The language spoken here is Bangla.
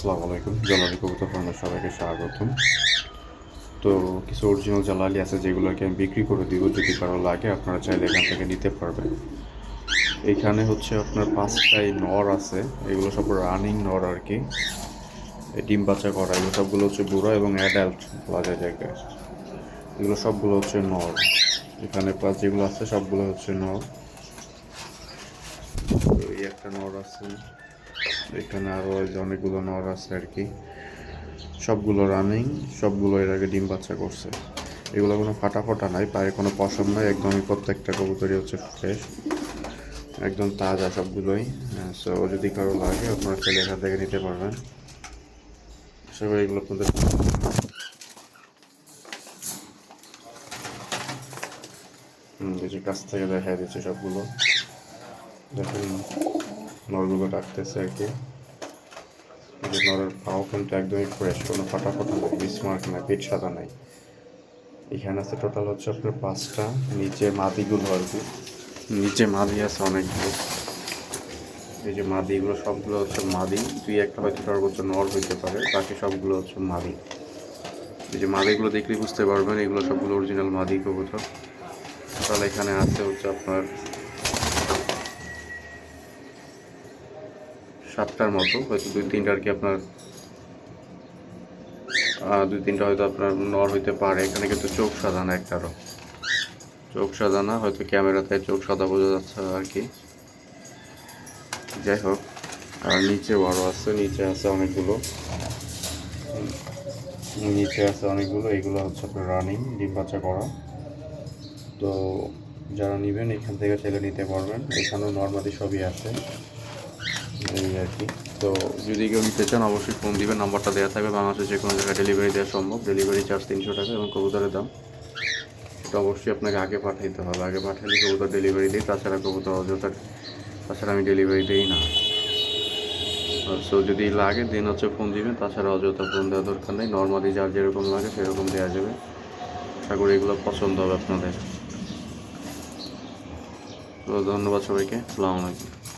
আসসালামু আলাইকুম। জালালি কবিতা ফার্মে সবাইকে স্বাগতম। তো কিছু অরিজিনাল জালালি আছে যেগুলোকে আমি বিক্রি করে দিব, যদি কারও লাগে, আপনারা চাইলে এখান থেকে নিতে পারবেন। এখানে হচ্ছে আপনার পাঁচটাই নর আছে। এগুলো সব রানিং নর আর কি ডিম বাচ্চা করা, এগুলো সবগুলো হচ্ছে বুড়া এবং অ্যাডাল্ট বলা যায় যাকে এগুলো সবগুলো হচ্ছে নর। এখানে পাঁচ যেগুলো আছে সবগুলো হচ্ছে নর। তো এই একটা নর আছে। এখানে আরও অনেকগুলো নর আছে আর কি। সবগুলো রানিং সবগুলো এর আগে ডিম বাচ্চা করছে। এগুলো কোনো ফাটা ফাটা নাই, পায়ে কোনো পশম নাই, একদমই প্রত্যেকটা কবুতরই হচ্ছে ফ্রেশ একদম তাজা সবগুলোই। সো যদি কারও লাগে, আপনারা ছেলে এখান থেকে নিতে পারবেন। আশা করি এগুলো আপনাদের এই কাছ থেকে দেখা দিচ্ছে সবগুলো। দেখেন। নরগুলো ডাকতেছে আর কি। যে পাও কিন্তু একদমই ফ্রেশ কোনো ফাটা ফাটা নাই, বিসমার্ক নাই, পেট সাদা নাই। এখানে আছে টোটাল হচ্ছে আপনার পাঁচটা, নিচে মাদিগুলো আর কি। নিচে মাদি আছে অনেকগুলো। এই যে মাদিগুলো, সবগুলো হচ্ছে মাদি। দুই একটা হয়তো সর্বোচ্চ নর হইতে পারে, বাকি সবগুলো হচ্ছে মাদি। এই যে মাদিগুলো দেখলেই বুঝতে পারবেন, এগুলো সবগুলো অরিজিনাল মাদি কবুতর। তাহলে এখানে আছে হচ্ছে আপনার সাতটার মতো, হয়তো দুই তিনটা আর কি আপনার দুই তিনটা হয়তো আপনার নর হইতে পারে। এখানে কিন্তু চোখ সাদা না একটারও। চোখ সাদা না হয়তো ক্যামেরাতে চোখ সাদা বোঝা যাচ্ছে আর কি। যাই হোক, আর নিচে বড় আছে, নিচে আছে অনেকগুলো। নিচে আছে অনেকগুলো, এগুলো হচ্ছে আপনার রানিং ডিম বাচ্চা করা। তো যারা নেবেন, এখান থেকে ছেলে নিতে পারবেন। এখানেও নর্মালি সবই আছে। এই আর কি। তো যদি কেউ নিতে চান, অবশ্যই ফোন দিবেন, নাম্বারটা দেওয়া থাকবে। বাংলাদেশে যে কোনো জায়গায় ডেলিভারি দেওয়া সম্ভব। ডেলিভারি চার্জ তিনশো টাকা এবং কবুতরের দাম। এটা অবশ্যই আপনাকে আগে পাঠাইতে হবে। আগে পাঠালে কবুতর ডেলিভারি দিই তাছাড়া কবুতর অযথা তাছাড়া আমি ডেলিভারি দিই না। সো যদি লাগে দিন হচ্ছে ফোন দিবেন। তাছাড়া অযথা ফোন দেওয়ার দরকার নেই। নর্মালি যার যেরকম লাগে, সেরকম দেওয়া যাবে। আশা করি এগুলো পছন্দ হবে আপনাদের। তো ধন্যবাদ সবাইকে। আসসালামু আলাইকুম।